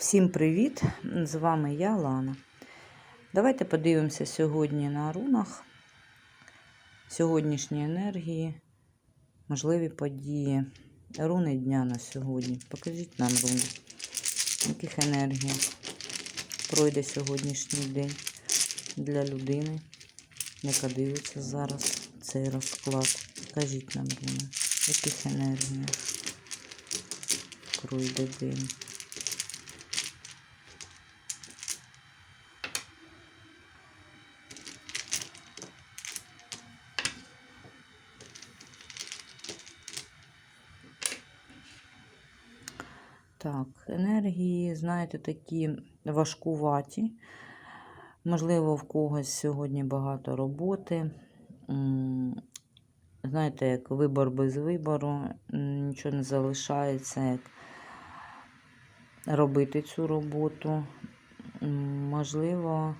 Всім привіт! З вами я, Лана. Давайте подивимося сьогодні на рунах сьогоднішні енергії, можливі події. Руни дня на сьогодні. Покажіть нам руни, яких енергій пройде сьогоднішній день для людини, яка дивиться зараз цей розклад. Покажіть нам руни, яких енергій пройде день. Так, енергії, знаєте, такі важкуваті. Можливо, в когось сьогодні багато роботи. Знаєте, як вибор без вибору, нічого не залишається, як робити цю роботу. Можливо,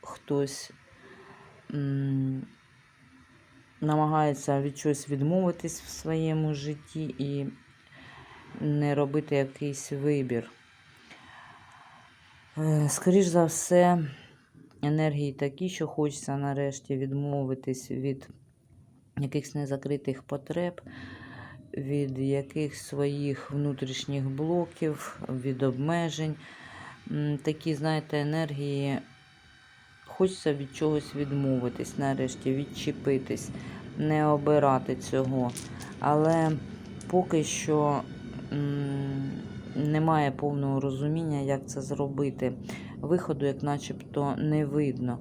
хтось намагається від чогось відмовитись в своєму житті і не робити якийсь вибір. Е, Скоріш за все, енергії такі, що хочеться нарешті відмовитись від якихось незакритих потреб, від якихось своїх внутрішніх блоків, від обмежень. Такі, знаєте, енергії. Хочеться від чогось відмовитись, нарешті, відчепитись, не обирати цього. Але поки що немає повного розуміння, як це зробити. Виходу, як начебто, не видно.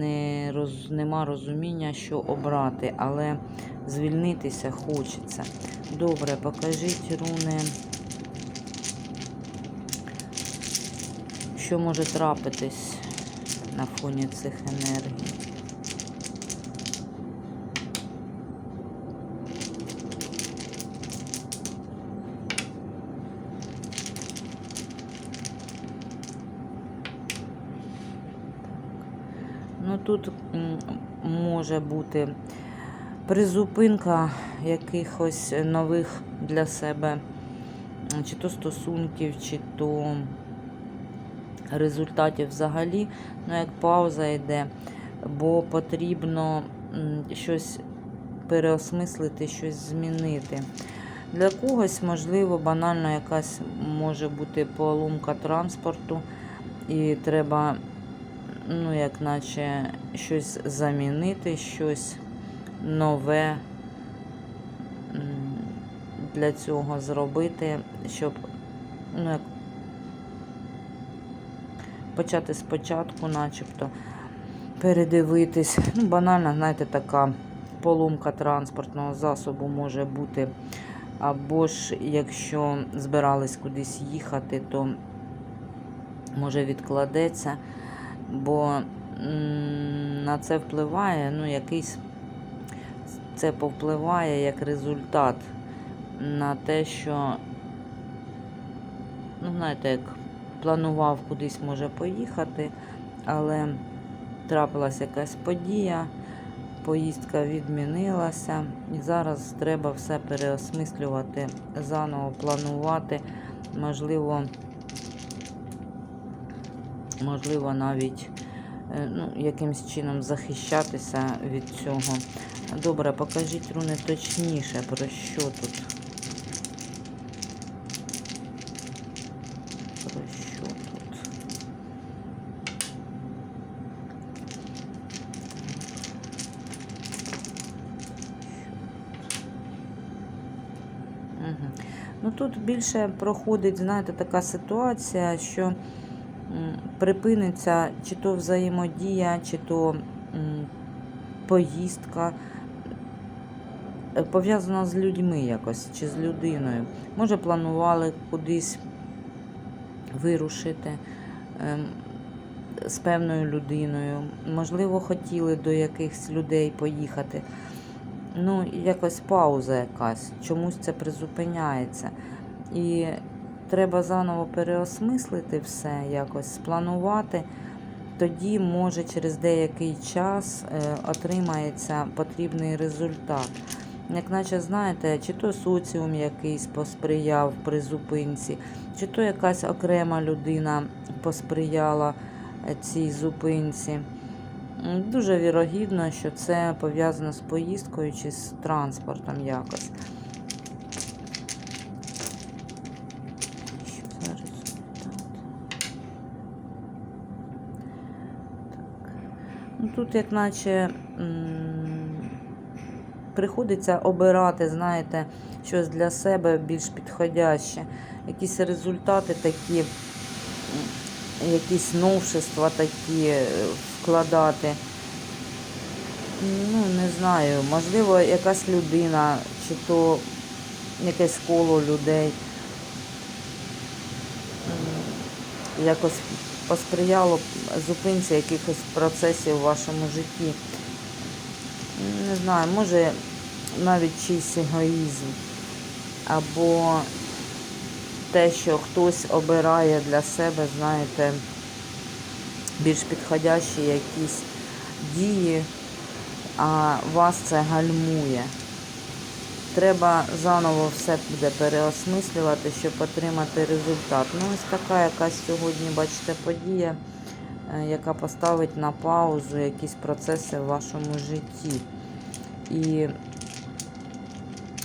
Не роз, нема розуміння, що обрати, але звільнитися хочеться. Добре, покажіть руни, що може трапитись на фоні цих енергій. Ну тут може бути призупинка якихось нових для себе чи то стосунків, чи то результатів взагалі, ну як пауза йде, бо потрібно щось переосмислити, щось змінити. Для когось, можливо, банально якась може бути поломка транспорту, і треба, ну, як наче щось замінити, щось нове для цього зробити, щоб ну, як почати спочатку, начебто, передивитись. Ну, банально, знаєте, така поломка транспортного засобу може бути. Або ж, якщо збирались кудись їхати, то може відкладеться, бо на це впливає, ну, якийсь це повпливає як результат на те, що, ну, знаєте, як планував кудись може поїхати, але трапилася якась подія, поїздка відмінилася, і зараз треба все переосмислювати, заново планувати, можливо, можливо, навіть е, ну, якимось чином захищатися від цього. Добре, покажіть руни точніше, про що тут. Про що тут? Мгм. Ну тут більше проходить, знаєте, така ситуація, що припиниться чи то взаємодія, чи то поїздка. е, Пов'язана з людьми якось, чи з людиною. Може, планували кудись вирушити ем, з певною людиною. Можливо, хотіли до якихось людей поїхати. Ну, якось пауза якась, чомусь це призупиняється. І треба заново переосмислити все, якось спланувати. Тоді, може, через деякий час е, отримається потрібний результат. Як наче, знаєте, чи то соціум якийсь посприяв при зупинці, чи то якась окрема людина посприяла е, цій зупинці. Дуже вірогідно, що це пов'язано з поїздкою чи з транспортом якось. Що за результат? Так. Ну, тут, як наче, приходиться обирати, знаєте, щось для себе більш підходяще. Якісь результати такі, якісь новшества такі е, вкладати. Ну, не знаю, можливо, якась людина, чи то якесь коло людей якось посприяло зупинці якихось процесів у вашому житті. Не знаю, може навіть чийсь егоїзм, або те, що хтось обирає для себе, знаєте, більш підходящі якісь дії, а вас це гальмує. Треба заново все буде переосмислювати, щоб отримати результат. Ну, ось така якась сьогодні, бачите, подія, е, яка поставить на паузу якісь процеси в вашому житті. І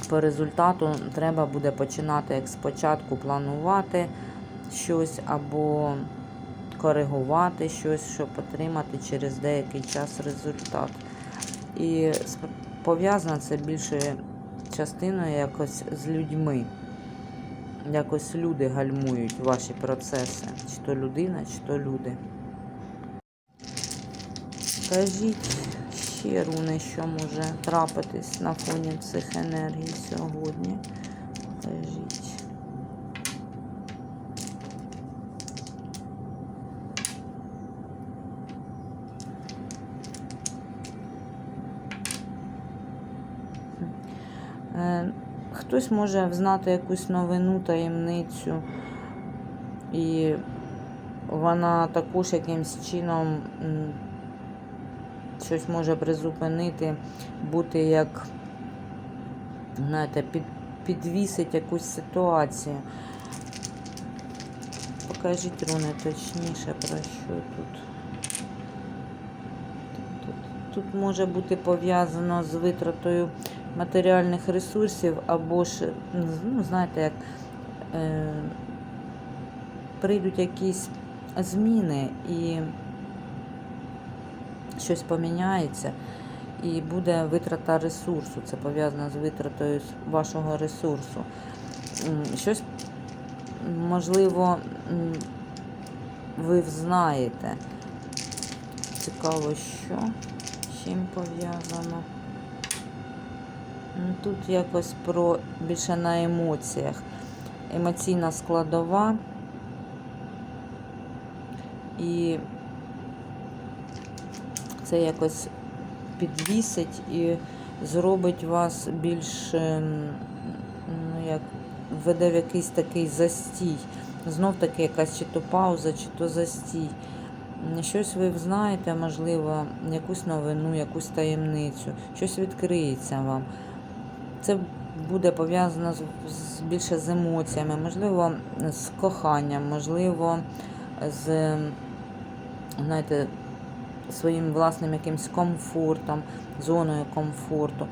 по результату треба буде починати як спочатку планувати щось або коригувати щось, щоб отримати через деякий час результат. І пов'язано це більшою частиною якось з людьми. Якось люди гальмують ваші процеси. Чи то людина, чи то люди. Кажіть ще руни, що може трапитись на фоні цих енергій сьогодні. Кажіть. Е, Хтось може взнати якусь новину, таємницю, і вона також якимсь чином щось може призупинити, бути як, знаєте, під, підвісить якусь ситуацію. Покажіть руни точніше, про що. Тут, тут може бути пов'язано з витратою матеріальних ресурсів, або ж, ну, знаєте, як е, прийдуть якісь зміни і щось поміняється, і буде витрата ресурсу. Це пов'язано з витратою вашого ресурсу. Щось, можливо, ви взнаєте. Цікаво, що чим пов'язано. Тут якось про більше на емоціях. Емоційна складова. І це якось підвісить і зробить вас більш, ем, ну, як введе в якийсь такий застій. Знов таки якась чи то пауза, чи то застій. Щось ви знаєте, можливо, якусь новину, якусь таємницю, щось відкриється вам. Це буде пов'язано з, більше з емоціями, можливо, з коханням, можливо, з знаєте, своїм власним якимсь комфортом, зоною комфорту.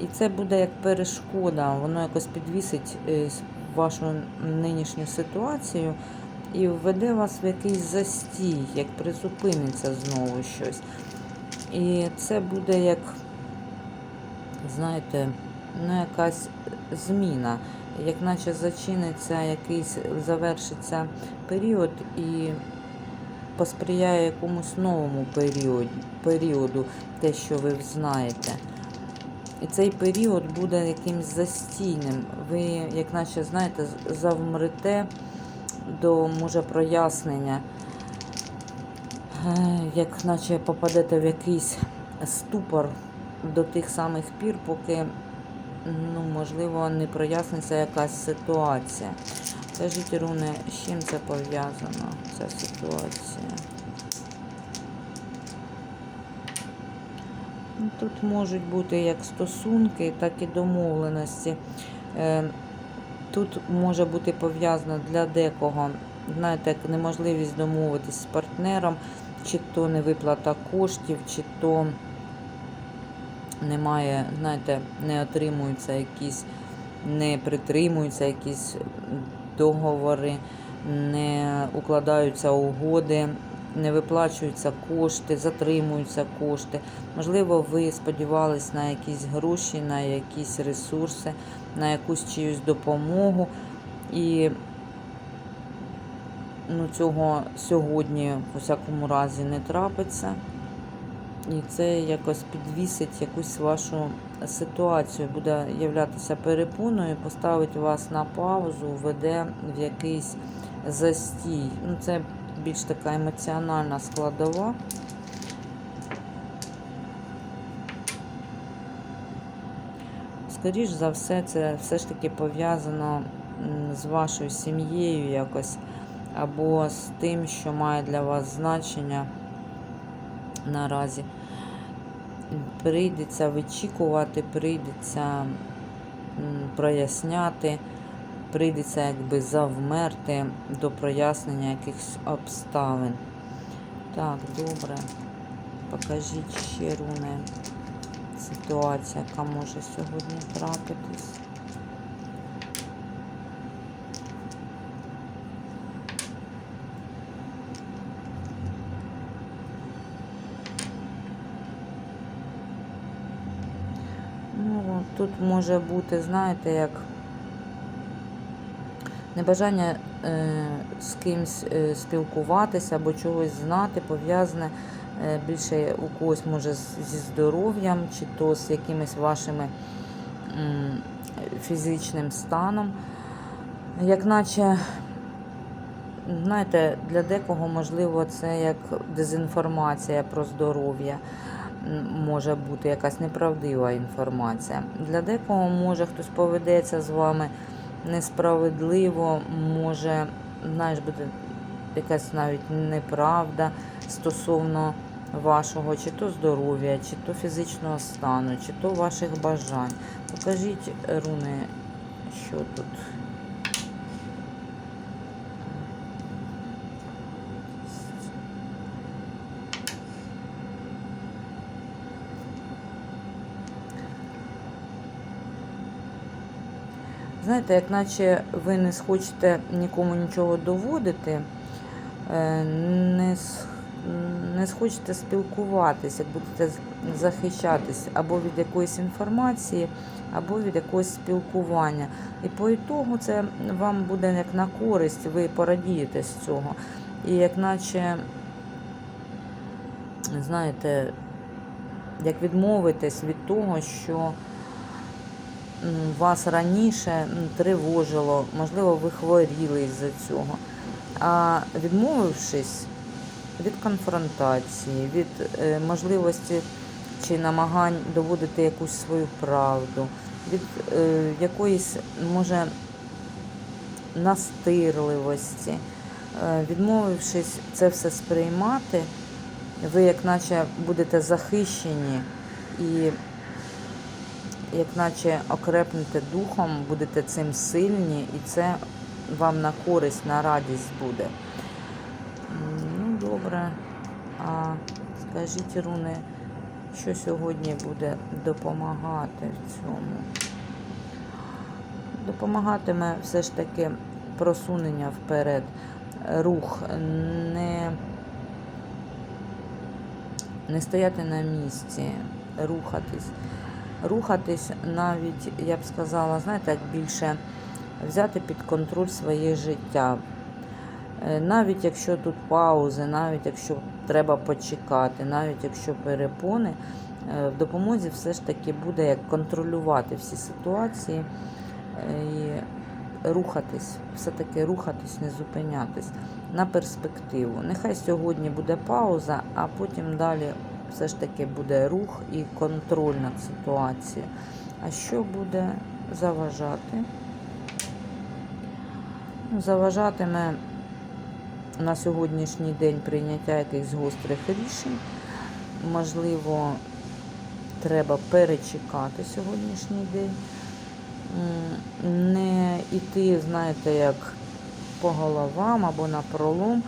І це буде як перешкода, воно якось підвісить е, вашу нинішню ситуацію і введе вас в якийсь застій, як призупиниться знову щось. І це буде як, знаєте, ну якась зміна, як наче зачиниться якийсь, завершиться період і посприяє якомусь новому періоду, періоду те, що ви знаєте. І цей період буде якимсь застійним. Ви, як наче, знаєте, завмрете до може прояснення, як наче попадете в якийсь ступор до тих самих пір, поки, ну, можливо, не проясниться якась ситуація. Скажіть, Руне, з чим це пов'язано, ця ситуація? Ну, Тут можуть бути як стосунки, так і домовленості. Е, Тут може бути пов'язано для декого, знаєте, як неможливість домовитись з партнером, чи то невиплата коштів, чи то немає, знаєте, не отримуються якісь, не притримуються якісь договори, не укладаються угоди, не виплачуються кошти, затримуються кошти. Можливо, ви сподівались на якісь гроші, на якісь ресурси, на якусь чиюсь допомогу. І ну, цього сьогодні, в усякому разі, не трапиться. І це якось підвісить якусь вашу ситуацію, буде являтися перепоною, поставить вас на паузу, веде в якийсь застій. Ну, це більш така емоціональна складова. Скоріш за все, це все ж таки пов'язано з вашою сім'єю якось, або з тим, що має для вас значення наразі. Прийдеться вичікувати, прийдеться проясняти, прийдеться якби завмерти до прояснення якихось обставин. Так, добре. Покажіть ще руни. Ситуація, яка може сьогодні трапитись. Ну, тут може бути, знаєте, як небажання е, з кимось е, спілкуватися або чогось знати, пов'язане е, більше у когось може зі здоров'ям, чи то з якимись вашими фізичним станом. Як наче, знаєте, для декого можливо це як дезінформація про здоров'я. Може бути якась неправдива інформація. Для декого може хтось поведеться з вами несправедливо, може, знаєш, буде якась навіть неправда стосовно вашого чи то здоров'я, чи то фізичного стану, чи то ваших бажань. Покажіть, руни, що тут. Знаєте, як наче ви не схочете нікому нічого доводити, е, не, не схочете спілкуватися, як будете захищатись або від якоїсь інформації, або від якогось спілкування. І по ітогу це вам буде як на користь, ви порадієте з цього. І як наче, знаєте, як відмовитесь від того, що вас раніше тривожило, можливо, ви хворіли із-за цього. А відмовившись від конфронтації, від е, можливості чи намагань доводити якусь свою правду, від е, якоїсь, може, настирливості, е, відмовившись це все сприймати, ви як наче будете захищені і як наче окрепнете духом, будете цим сильні, і це вам на користь, на радість буде. Ну, добре. А скажіть, руни, що сьогодні буде допомагати в цьому? Допомагатиме все ж таки просунення вперед, рух, не, не стояти на місці, рухатись рухатись навіть, я б сказала, знаєте, як більше взяти під контроль своє життя. Е, Навіть якщо тут паузи, навіть якщо треба почекати, навіть якщо перепони, е, в допомозі все ж таки буде як контролювати всі ситуації е, і рухатись, все-таки рухатись, не зупинятись на перспективу. Нехай сьогодні буде пауза, а потім далі все ж таки буде рух і контроль над ситуацією. А що буде заважати? Ну, Заважатиме на сьогоднішній день прийняття якихось гострих рішень, можливо, треба перечекати сьогоднішній день. Не йти, знаєте, як по головам або на пролом.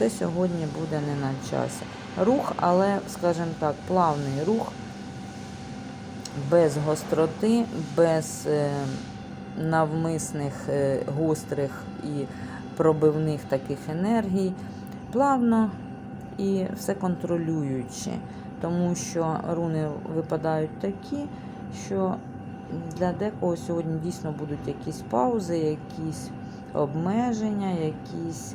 Це сьогодні буде не на часі. Рух, але, скажімо так, плавний рух, без гостроти, без е, навмисних е, гострих і пробивних таких енергій. Плавно і все контролюючи, тому що руни випадають такі, що для декого сьогодні дійсно будуть якісь паузи, якісь обмеження, якісь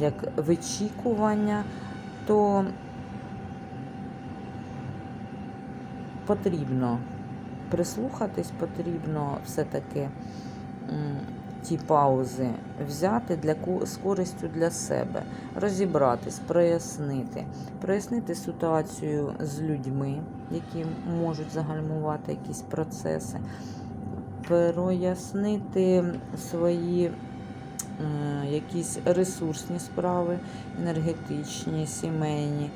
як вичікування, то потрібно прислухатись, потрібно все-таки ті паузи взяти для з користю для себе, розібратись, прояснити, прояснити ситуацію з людьми, які можуть загальмувати якісь процеси, прояснити свої якісь ресурсні справи, енергетичні, сімейні.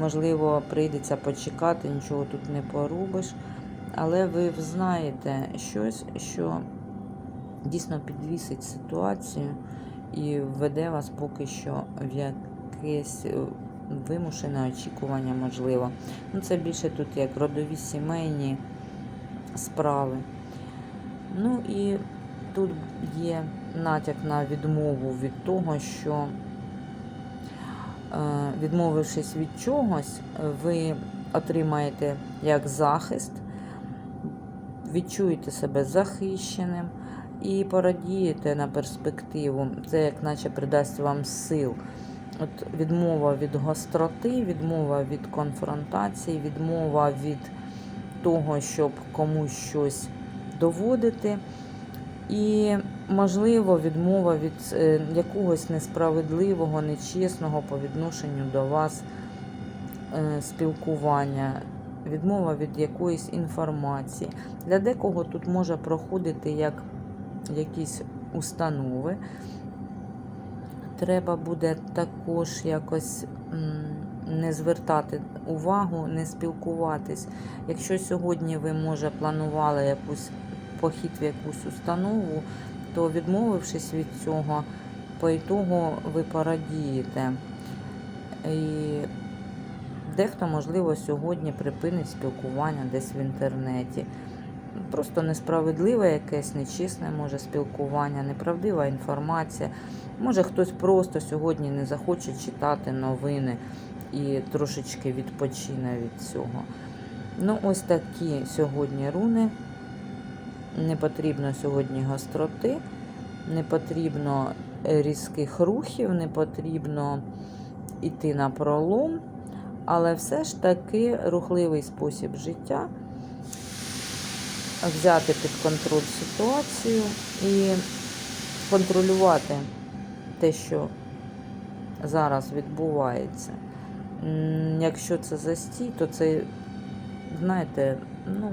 Можливо, прийдеться почекати, нічого тут не порубиш. Але ви знаєте щось, що дійсно підвісить ситуацію і введе вас поки що в якесь е, вимушене очікування, можливо. Ну, це більше тут як родові сімейні справи. Ну і тут є натяк на відмову від того, що е, відмовившись від чогось, ви отримаєте як захист, відчуєте себе захищеним і порадієте на перспективу. Це як наче придасть вам сил. От відмова від гостроти, відмова від конфронтації, відмова від того, щоб комусь щось доводити. І, можливо, відмова від е, якогось несправедливого, нечесного по відношенню до вас е, спілкування, відмова від якоїсь інформації. Для декого тут може проходити як якісь установи. Треба буде також якось не звертати увагу, не спілкуватись. Якщо сьогодні ви, може, планували якусь похід в якусь установу, то відмовившись від цього, по ітогу ви порадієте. І дехто, можливо, сьогодні припинить спілкування десь в інтернеті. Просто несправедливе якесь, нечесне може спілкування, неправдива інформація. Може хтось просто сьогодні не захоче читати новини і трошечки відпочине від цього. Ну, ось такі сьогодні руни. Не потрібно сьогодні гостроти, не потрібно е, різких рухів, не потрібно йти на пролом, але все ж таки рухливий спосіб життя, взяти під контроль ситуацію і контролювати те, що зараз відбувається. Якщо це застій, то це, знаєте, ну,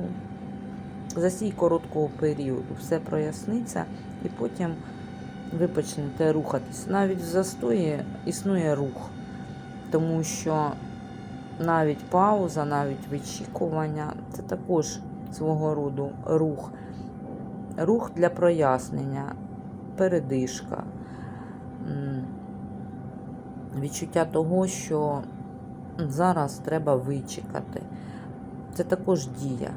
застій короткого періоду. Все проясниться і потім ви почнете рухатись. Навіть в застої існує рух, тому що навіть пауза, навіть вичікування це також свого роду рух. Рух для прояснення, передишка, відчуття того, що зараз треба вичекати. Це також дія.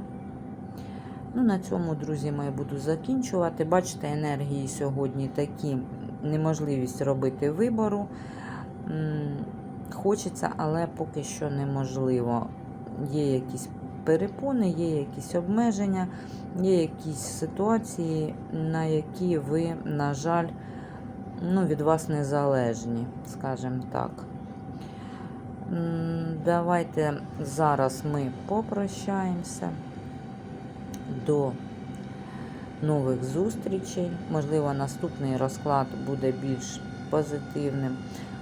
Ну, на цьому, друзі, мої буду закінчувати. Бачите, енергії сьогодні такі неможливість робити вибору. Хочеться, але поки що неможливо. Є якісь перепони, є якісь обмеження, є якісь ситуації, на які ви, на жаль, ну, від вас незалежні, скажімо так. Давайте зараз ми попрощаємося. До нових зустрічей. Можливо, наступний розклад буде більш позитивним.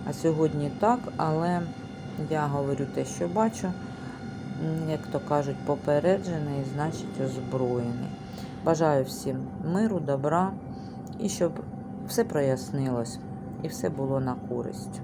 А сьогодні так, але я говорю те, що бачу. Як то кажуть, попереджений, значить озброєний. Бажаю всім миру, добра і щоб все прояснилось і все було на користь.